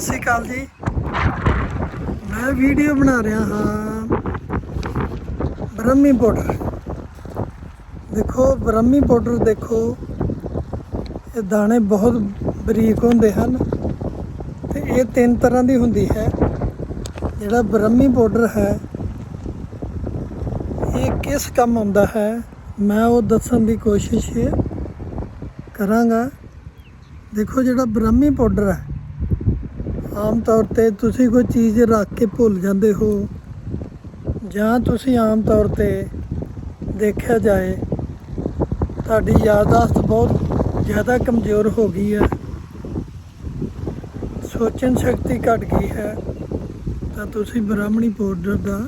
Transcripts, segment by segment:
ਸਤਿ ਸ੍ਰੀ ਅਕਾਲ ਜੀ। ਮੈਂ ਵੀਡੀਓ ਬਣਾ ਰਿਹਾ ਹਾਂ ਬ੍ਰਹਮੀ ਪਾਊਡਰ ਦੇਖੋ, ਬ੍ਰਹਮੀ ਪਾਊਡਰ ਦੇਖੋ, ਇਹ ਦਾਣੇ ਬਹੁਤ ਬਰੀਕ ਹੁੰਦੇ ਹਨ ਤੇ ਇਹ ਤਿੰਨ ਤਰ੍ਹਾਂ ਦੀ ਹੁੰਦੀ ਹੈ। ਜਿਹੜਾ ਬ੍ਰਹਮੀ ਪਾਊਡਰ ਹੈ, ਇਹ ਕਿਸ ਕੰਮ ਆਉਂਦਾ ਹੈ, ਮੈਂ ਉਹ ਦੱਸਣ ਦੀ ਕੋਸ਼ਿਸ਼ ਕਰਾਂਗਾ। ਦੇਖੋ, ਜਿਹੜਾ ਬ੍ਰਹਮੀ ਪਾਊਡਰ ਹੈ ਆਮ ਤੌਰ ਤੇ ਤੁਸੀਂ ਕੋਈ ਚੀਜ਼ ਰੱਖ ਕੇ ਭੁੱਲ ਜਾਂਦੇ ਹੋ ਜਾਂ ਤੁਸੀਂ ਆਮ ਤੌਰ ਤੇ ਦੇਖਿਆ ਜਾਏ, ਤੁਹਾਡੀ ਯਾਦਾਸ਼ਤ ਬਹੁਤ ਜ਼ਿਆਦਾ ਕਮਜ਼ੋਰ ਹੋ ਗਈ ਹੈ। ਸੋਚਣ ਸ਼ਕਤੀ ਘਟ ਗਈ ਹੈ, ਤਾਂ ਤੁਸੀਂ ਬ੍ਰਾਹਮਣੀ ਪਾਊਡਰ ਦਾ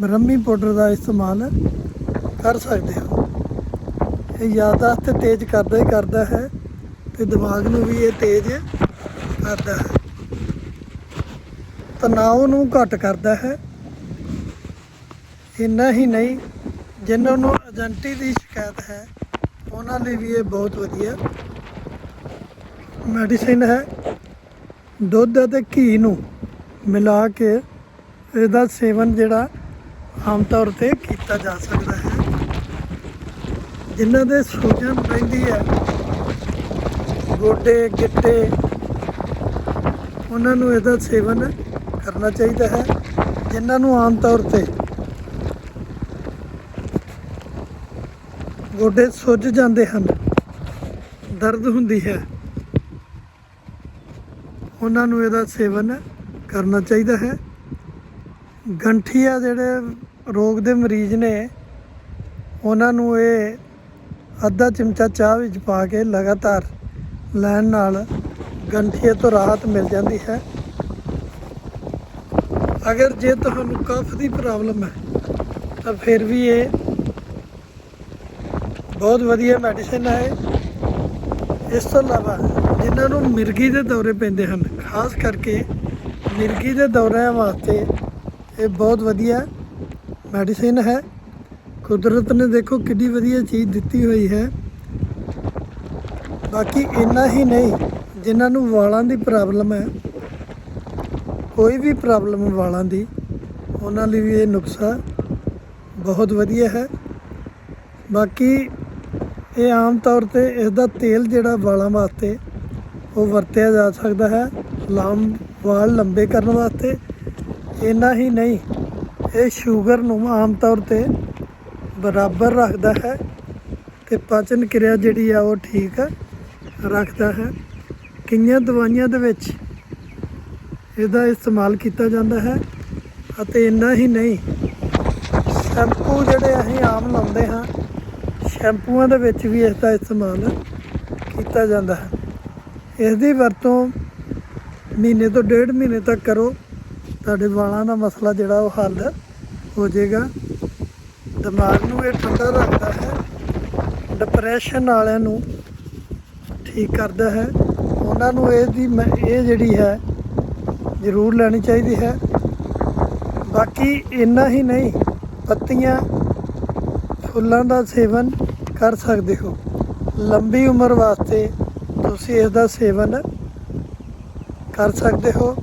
ਬ੍ਰਹਮੀ ਪਾਊਡਰ ਦਾ ਇਸਤੇਮਾਲ ਕਰ ਸਕਦੇ ਹੋ। ਇਹ ਯਾਦਾਸ਼ਤ ਤੇਜ਼ ਕਰਦਾ ਹੀ ਕਰਦਾ ਹੈ ਤੇ ਦਿਮਾਗ ਨੂੰ ਵੀ ਇਹ ਤੇਜ਼ ਕਰਦਾ ਹੈ। ਤਣਾਅ ਨੂੰ ਘੱਟ ਕਰਦਾ ਹੈ। ਇੰਨਾ ਹੀ ਨਹੀਂ ਜਿਨ੍ਹਾਂ ਨੂੰ ਏਜੰਟੀ ਦੀ ਸ਼ਿਕਾਇਤ ਹੈ, ਉਹਨਾਂ ਲਈ ਵੀ ਇਹ ਬਹੁਤ ਵਧੀਆ ਮੈਡੀਸਿਨ ਹੈ। ਦੁੱਧ ਅਤੇ ਘੀ ਨੂੰ ਮਿਲਾ ਕੇ ਇਹਦਾ ਸੇਵਨ ਜਿਹੜਾ ਆਮ ਤੌਰ ਤੇ ਕੀਤਾ ਜਾ ਸਕਦਾ ਹੈ। ਜਿਨ੍ਹਾਂ ਦੇ ਸੂਜਨ ਰਹਿੰਦੀ ਹੈ, ਗੋਡੇ, ਗਿੱਟੇ ਉਹਨਾਂ ਨੂੰ ਇਹਦਾ ਸੇਵਨ ਕਰਨਾ ਚਾਹੀਦਾ ਹੈ, ਜਿਨ੍ਹਾਂ ਨੂੰ ਆਮ ਤੌਰ ਤੇ ਗੋਡੇ ਸੁੱਜ ਜਾਂਦੇ ਹਨ, ਦਰਦ ਹੁੰਦੀ ਹੈ, ਉਹਨਾਂ ਨੂੰ ਇਹਦਾ ਸੇਵਨ ਕਰਨਾ ਚਾਹੀਦਾ ਹੈ। ਗੰਠੀਆ ਜਿਹੜੇ ਰੋਗ ਦੇ ਮਰੀਜ਼ ਨੇ, ਉਹਨਾਂ ਨੂੰ ਇਹ ਅੱਧਾ ਚਮਚਾ ਚਾਹ ਵਿੱਚ ਪਾ ਕੇ ਲਗਾਤਾਰ ਲੈਣ ਨਾਲ ਗੰਠੀਏ ਤੋਂ ਰਾਹਤ ਮਿਲ ਜਾਂਦੀ ਹੈ। ਅਗਰ ਜੇ ਤੁਹਾਨੂੰ ਕਫ ਦੀ ਪ੍ਰੋਬਲਮ ਹੈ, ਤਾਂ ਫਿਰ ਵੀ ਇਹ ਬਹੁਤ ਵਧੀਆ ਮੈਡੀਸਨ ਹੈ। ਇਸ ਤੋਂ ਇਲਾਵਾ ਜਿਨ੍ਹਾਂ ਨੂੰ ਮਿਰਗੀ ਦੇ ਦੌਰੇ ਪੈਂਦੇ ਹਨ, ਖਾਸ ਕਰਕੇ ਮਿਰਗੀ ਦੇ ਦੌਰਿਆਂ ਵਾਸਤੇ ਇਹ ਬਹੁਤ ਵਧੀਆ ਮੈਡੀਸਿਨ ਹੈ। ਕੁਦਰਤ ਨੇ ਦੇਖੋ ਕਿੰਨੀ ਵਧੀਆ ਚੀਜ਼ ਦਿੱਤੀ ਹੋਈ ਹੈ। ਬਾਕੀ ਇੰਨਾ ਹੀ ਨਹੀਂ ਜਿਨ੍ਹਾਂ ਨੂੰ ਵਾਲਾਂ ਦੀ ਪ੍ਰੋਬਲਮ ਹੈ, ਕੋਈ ਵੀ ਪ੍ਰੋਬਲਮ ਵਾਲਾਂ ਦੀ, ਉਹਨਾਂ ਲਈ ਵੀ ਇਹ ਨੁਕਸਾ ਬਹੁਤ ਵਧੀਆ ਹੈ। ਬਾਕੀ ਇਹ ਆਮ ਤੌਰ ਤੇ ਇਸ ਦਾ ਤੇਲ ਜਿਹੜਾ ਵਾਲਾਂ ਵਾਸਤੇ, ਉਹ ਵਰਤਿਆ ਜਾ ਸਕਦਾ ਹੈ, ਲੰਮ ਵਾਲ ਲੰਬੇ ਕਰਨ ਵਾਸਤੇ। ਇੰਨਾ ਹੀ ਨਹੀਂ, ਇਹ ਸ਼ੂਗਰ ਨੂੰ ਆਮ ਤੌਰ ਤੇ ਬਰਾਬਰ ਰੱਖਦਾ ਹੈ ਤੇ ਪਾਚਨ ਕਿਰਿਆ ਜਿਹੜੀ ਆ, ਉਹ ਠੀਕ ਰੱਖਦਾ ਹੈ। ਕਈਆਂ ਦਵਾਈਆਂ ਦੇ ਵਿੱਚ ਇਹਦਾ ਇਸਤੇਮਾਲ ਕੀਤਾ ਜਾਂਦਾ ਹੈ ਅਤੇ ਇੰਨਾ ਹੀ ਨਹੀਂ, ਸ਼ੈਂਪੂ ਜਿਹੜੇ ਅਸੀਂ ਆਮ ਲਾਉਂਦੇ ਹਾਂ, ਸ਼ੈਂਪੂਆਂ ਦੇ ਵਿੱਚ ਵੀ ਇਸ ਦਾ ਇਸਤੇਮਾਲ ਕੀਤਾ ਜਾਂਦਾ ਹੈ। ਇਸ ਦੀ ਵਰਤੋਂ ਮਹੀਨੇ ਤੋਂ ਡੇਢ ਮਹੀਨੇ ਤੱਕ ਕਰੋ, ਤੁਹਾਡੇ ਵਾਲਾਂ ਦਾ ਮਸਲਾ ਜਿਹੜਾ ਉਹ ਹੱਲ ਹੋ ਜਾਏਗਾ। ਦਿਮਾਗ ਨੂੰ ਇਹ ਠੰਡਾ ਰੱਖਦਾ ਹੈ ਡਿਪਰੈਸ਼ਨ ਵਾਲਿਆਂ ਨੂੰ ਠੀਕ ਕਰਦਾ ਹੈ। ਉਹਨਾਂ ਨੂੰ ਇਹਦੀ ਮੈਂ, ਇਹ ਜਿਹੜੀ ਹੈ, ਜ਼ਰੂਰ ਲੈਣੀ ਚਾਹੀਦੀ ਹੈ। ਬਾਕੀ ਇੰਨਾ ਹੀ ਨਹੀਂ, ਪੱਤੀਆਂ ਫੁੱਲਾਂ ਦਾ ਸੇਵਨ ਕਰ ਸਕਦੇ ਹੋ। ਲੰਬੀ ਉਮਰ ਵਾਸਤੇ ਤੁਸੀਂ ਇਸ ਦਾ ਸੇਵਨ ਕਰ ਸਕਦੇ ਹੋ।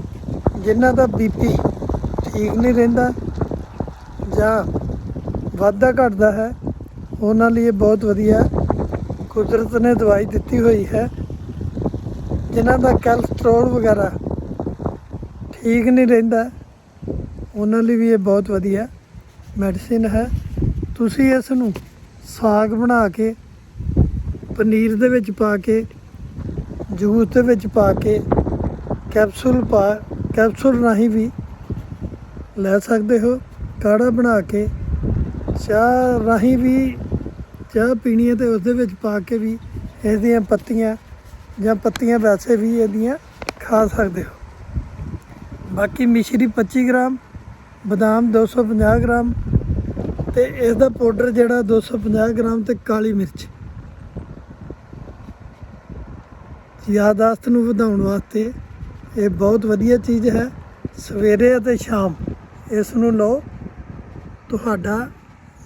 ਜਿਨ੍ਹਾਂ ਦਾ ਬੀਪੀ ਠੀਕ ਨਹੀਂ ਰਹਿੰਦਾ ਜਾਂ ਵਾਧਾ ਘਟਦਾ ਹੈ, ਉਹਨਾਂ ਲਈ ਇਹ ਬਹੁਤ ਵਧੀਆ ਕੁਦਰਤ ਨੇ ਦਵਾਈ ਦਿੱਤੀ ਹੋਈ ਹੈ। ਜਿਨ੍ਹਾਂ ਦਾ ਕੋਲੇਸਟ੍ਰੋਲ ਵਗੈਰਾ ਠੀਕ ਨਹੀਂ ਰਹਿੰਦਾ, ਉਹਨਾਂ ਲਈ ਵੀ ਇਹ ਬਹੁਤ ਵਧੀਆ ਮੈਡੀਸਿਨ ਹੈ। ਤੁਸੀਂ ਇਸ ਨੂੰ ਸਾਗ ਬਣਾ ਕੇ, ਪਨੀਰ ਦੇ ਵਿੱਚ ਪਾ ਕੇ, ਜੂਸ ਦੇ ਵਿੱਚ ਪਾ ਕੇ ਕੈਪਸੂਲ ਪਾ ਕੈਪਸੂਲ ਰਾਹੀਂ ਵੀ ਲੈ ਸਕਦੇ ਹੋ। ਕਾੜਾ ਬਣਾ ਕੇ, ਚਾਹ ਰਾਹੀਂ ਵੀ, ਚਾਹ ਪੀਣੀ ਹੈ ਤੇ ਉਸ ਦੇ ਵਿੱਚ ਪਾ ਕੇ ਵੀ ਇਸ ਦੀਆਂ ਪੱਤੀਆਂ ਜਾਂ ਪੱਤੀਆਂ ਵੈਸੇ ਵੀ ਇਹਦੀਆਂ ਖਾ ਸਕਦੇ ਹੋ। ਬਾਕੀ ਮਿਸ਼ਰੀ 25 ਗ੍ਰਾਮ, ਬਦਾਮ 250 ਗ੍ਰਾਮ ਤੇ ਇਸ ਦਾ ਪਾਊਡਰ ਜਿਹੜਾ 250 ਗ੍ਰਾਮ ਤੇ ਕਾਲੀ ਮਿਰਚ। ਯਾਦਾਸ਼ਤ ਨੂੰ ਵਧਾਉਣ ਵਾਸਤੇ ਇਹ ਬਹੁਤ ਵਧੀਆ ਚੀਜ਼ ਹੈ। ਸਵੇਰੇ ਅਤੇ ਸ਼ਾਮ ਇਸ ਨੂੰ ਲਓ, ਤੁਹਾਡਾ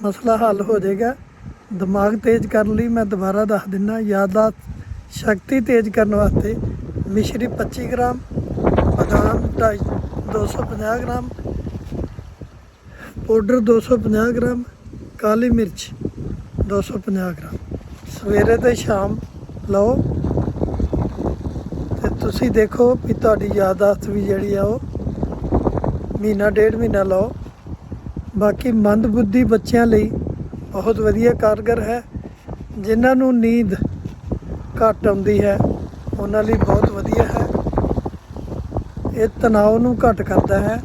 ਮਸਲਾ ਹੱਲ ਹੋ ਜਾਏਗਾ। ਦਿਮਾਗ ਤੇਜ਼ ਕਰਨ ਲਈ ਮੈਂ ਦੁਬਾਰਾ ਦੱਸ ਦਿੰਨਾ ਯਾਦਾਸ਼ਤ ਸ਼ਕਤੀ ਤੇਜ਼ ਕਰਨ ਵਾਸਤੇ ਮਿਸ਼ਰੀ 25 ਗ੍ਰਾਮ, ਬਦਾਮ ਢਾਈ 250 ਗ੍ਰਾਮ, ਪਾਊਡਰ 250 ਗ੍ਰਾਮ, ਕਾਲੀ ਮਿਰਚ 250 ਗ੍ਰਾਮ। ਸਵੇਰੇ ਤੇ ਸ਼ਾਮ ਲਓ ਤੇ ਤੁਸੀਂ ਦੇਖੋ ਵੀ ਤੁਹਾਡੀ ਯਾਦਾਸ਼ਤ ਵੀ ਜਿਹੜੀ ਆ ਉਹ ਮਹੀਨਾ ਡੇਢ ਮਹੀਨਾ ਲਓ। ਬਾਕੀ ਮੰਦ ਬੁੱਧੀ ਬੱਚਿਆਂ ਲਈ ਬਹੁਤ ਵਧੀਆ ਕਾਰਗਰ ਹੈ। ਜਿਨ੍ਹਾਂ ਨੂੰ ਨੀਂਦ ਘੱਟ ਆਉਂਦੀ ਹੈ, ਉਹਨਾਂ ਲਈ ਬਹੁਤ ਵਧੀਆ ਹੈ। ਇਹ ਤਣਾਅ ਨੂੰ ਘੱਟ ਕਰਦਾ ਹੈ,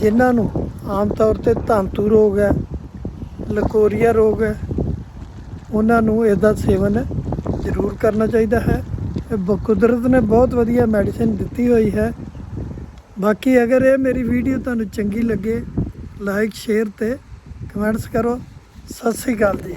ਜਿਨ੍ਹਾਂ ਨੂੰ ਆਮ ਤੌਰ ਤੇ ਧੰਤੂ ਰੋਗ ਹੈ, ਲਕੋਰੀਆ ਰੋਗ ਹੈ, ਉਹਨਾਂ ਨੂੰ ਇਹਦਾ ਸੇਵਨ ਜ਼ਰੂਰ ਕਰਨਾ ਚਾਹੀਦਾ ਹੈ। ਇਹ ਬ- ਕੁਦਰਤ ਨੇ ਬਹੁਤ ਵਧੀਆ ਮੈਡੀਸਿਨ ਦਿੱਤੀ ਹੋਈ ਹੈ। ਬਾਕੀ ਅਗਰ ਇਹ ਮੇਰੀ ਵੀਡੀਓ ਤੁਹਾਨੂੰ ਚੰਗੀ ਲੱਗੇ, ਲਾਈਕ, ਸ਼ੇਅਰ ਤੇ ਕਮੈਂਟਸ ਕਰੋ। ਸਤਿ ਸ੍ਰੀ ਅਕਾਲ ਜੀ।